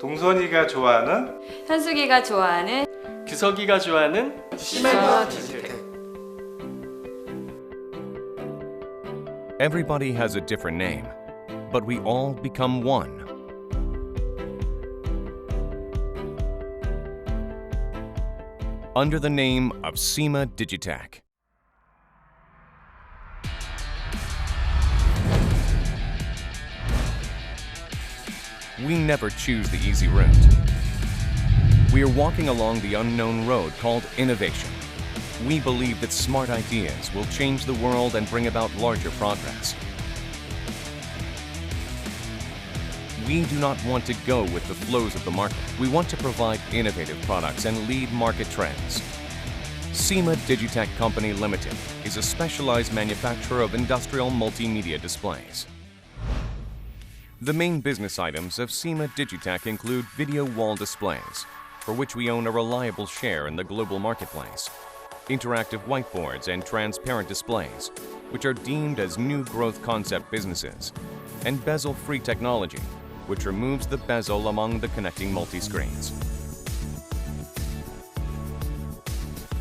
동선이가 좋아하는 현숙이가 좋아하는 규석이가 좋아하는 시마 디지텍. Everybody has a different name, but we all become one. Under the name of SEMA Digitech. We never choose the easy route. We are walking along the unknown road called innovation. We believe that smart ideas will change the world and bring about larger progress. We do not want to go with the flows of the market. We want to provide innovative products and lead market trends. SEMA Digitech Company Limited is a specialized manufacturer of industrial multimedia displays. The main business items of SEMA Digitech include video wall displays, for which we own a reliable share in the global marketplace, interactive whiteboards and transparent displays, which are deemed as new growth concept businesses, and bezel-free technology, which removes the bezel among the connecting multi-screens.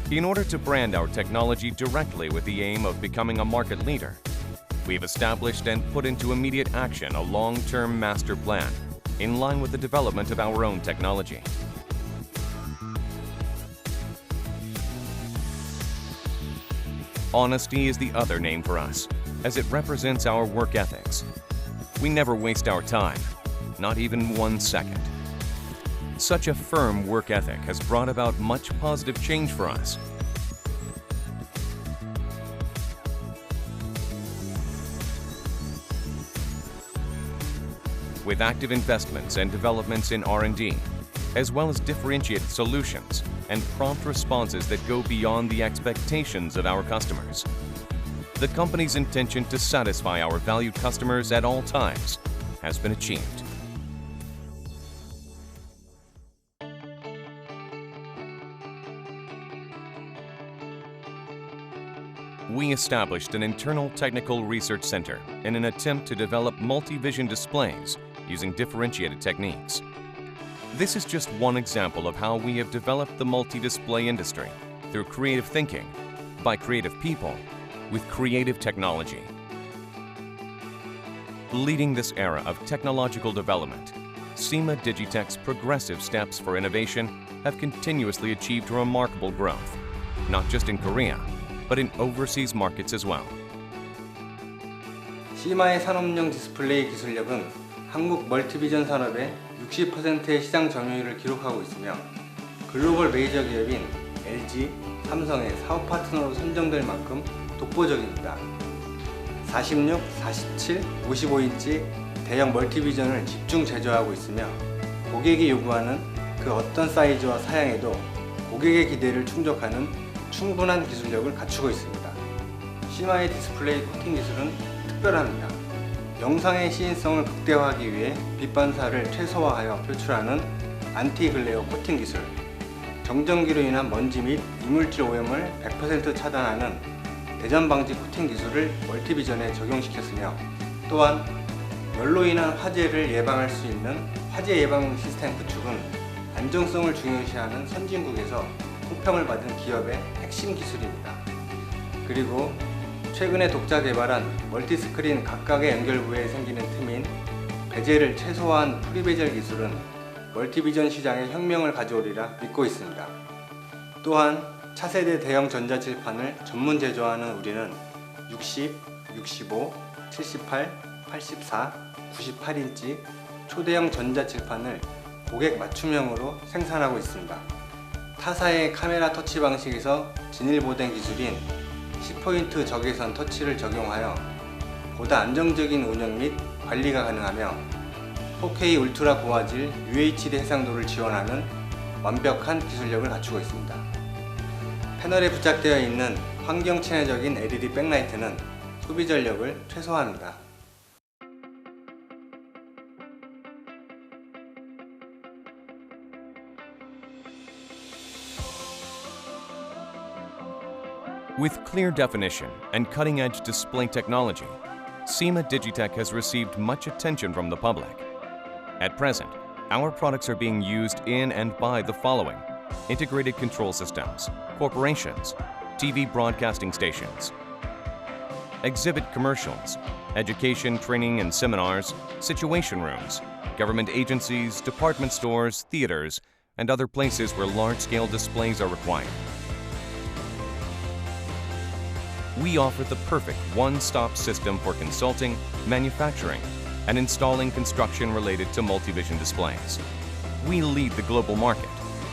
In order to brand our technology directly with the aim of becoming a market leader, we've established and put into immediate action a long-term master plan in line with the development of our own technology. Honesty is the other name for us, as it represents our work ethics. We never waste our time, not even one second. Such a firm work ethic has brought about much positive change for us. With active investments and developments in R&D, as well as differentiated solutions and prompt responses that go beyond the expectations of our customers. The company's intention to satisfy our valued customers at all times has been achieved. We established an internal technical research center in an attempt to develop multi-vision displays using differentiated techniques. This is just one example of how we have developed the multi-display industry through creative thinking, by creative people, with creative technology. Leading this era of technological development, SEMA Digitech's progressive steps for innovation have continuously achieved remarkable growth, not just in Korea, but in overseas markets as well. 시마의 산업용 디스플레이 기술력은 한국 멀티비전 산업의 60%의 시장 점유율을 기록하고 있으며 글로벌 메이저 기업인 LG, 삼성의 사업 파트너로 선정될 만큼 독보적입니다. 46, 47, 55인치 대형 멀티비전을 집중 제조하고 있으며 고객이 요구하는 그 어떤 사이즈와 사양에도 고객의 기대를 충족하는 충분한 기술력을 갖추고 있습니다. 시마의 디스플레이 코팅 기술은 특별합니다. 영상의 시인성을 극대화하기 위해 빛 반사를 최소화하여 표출하는 안티 글레어 코팅 기술, 정전기로 인한 먼지 및 이물질 오염을 100% 차단하는 대전 방지 코팅 기술을 멀티비전에 적용시켰으며 또한 열로 인한 화재를 예방할 수 있는 화재 예방 시스템 구축은 안정성을 중요시하는 선진국에서 호평을 받은 기업의 핵심 기술입니다. 그리고 최근에 독자 개발한 멀티스크린 각각의 연결부에 생기는 틈인 베젤을 최소화한 프리베젤 기술은 멀티비전 시장에 혁명을 가져오리라 믿고 있습니다. 또한 차세대 대형 전자칠판을 전문 제조하는 우리는 60, 65, 78, 84, 98인치 초대형 전자칠판을 고객 맞춤형으로 생산하고 있습니다. 타사의 카메라 터치 방식에서 진일보된 기술인 10포인트 적외선 터치를 적용하여 보다 안정적인 운영 및 관리가 가능하며 4K 울트라 고화질 UHD 해상도를 지원하는 완벽한 기술력을 갖추고 있습니다. 패널에 부착되어 있는 환경 친화적인 LED 백라이트는 소비 전력을 최소화합니다. With clear definition and cutting-edge display technology, SEMA Digitech has received much attention from the public. At present, our products are being used in and by the following integrated control systems, corporations, TV broadcasting stations, exhibit commercials, education, training, and seminars, situation rooms, government agencies, department stores, theaters, and other places where large scale displays are required We offer the perfect one stop system for consulting, manufacturing, and installing construction related to multivision displays. We lead the global market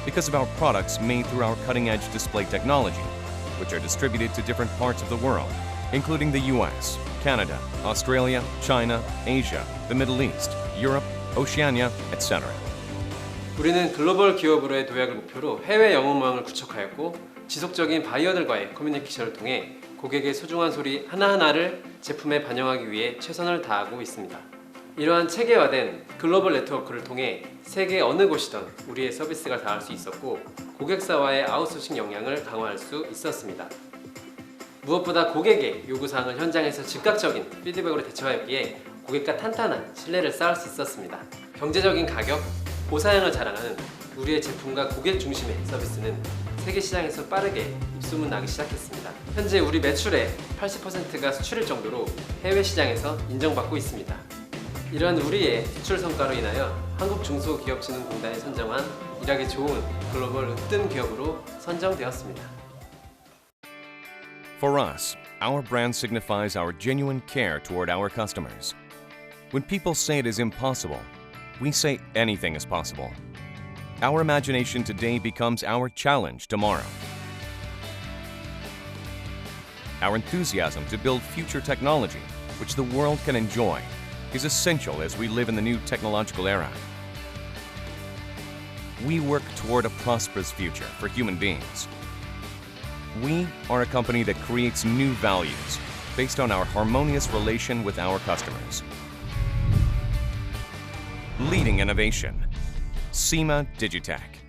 because of our products made through our cutting edge display technology, which are distributed to different parts of the world, including the US, Canada, Australia, China, Asia, the Middle East, Europe, Oceania, etc. 우리는 글로벌 기업으로의 도약을 목표로 해외 영업망을 구축하였고 지속적인 바이어들과의 커뮤니케이션을 통해 고객의 소중한 소리 하나하나를 제품에 반영하기 위해 최선을 다하고 있습니다. 이러한 체계화된 글로벌 네트워크를 통해 세계 어느 곳이든 우리의 서비스가 닿을 수 있었고 고객사와의 아웃소싱 역량을 강화할 수 있었습니다. 무엇보다 고객의 요구사항을 현장에서 즉각적인 피드백으로 대처하였기에 고객과 탄탄한 신뢰를 쌓을 수 있었습니다. 경제적인 가격, 고사양을 자랑하는 우리의 제품과 고객 중심의 서비스는 세계 시장에서 빠르게 입소문 나기 시작했습니다. 현재 우리 매출의 80%가 수출일 정도로 해외 시장에서 인정받고 있습니다. 이런 우리의 수출 성과로 인하여 한국중소기업진흥공단이 선정한 일하기 좋은 글로벌 으뜸 기업으로 선정되었습니다. For us, our brand signifies our genuine care toward our customers. When people say it is impossible, we say anything is possible. Our imagination today becomes our challenge tomorrow. Our enthusiasm to build future technology, which the world can enjoy, is essential as we live in the new technological era. We work toward a prosperous future for human beings. We are a company that creates new values based on our harmonious relation with our customers. Leading innovation, SEMA Digitech.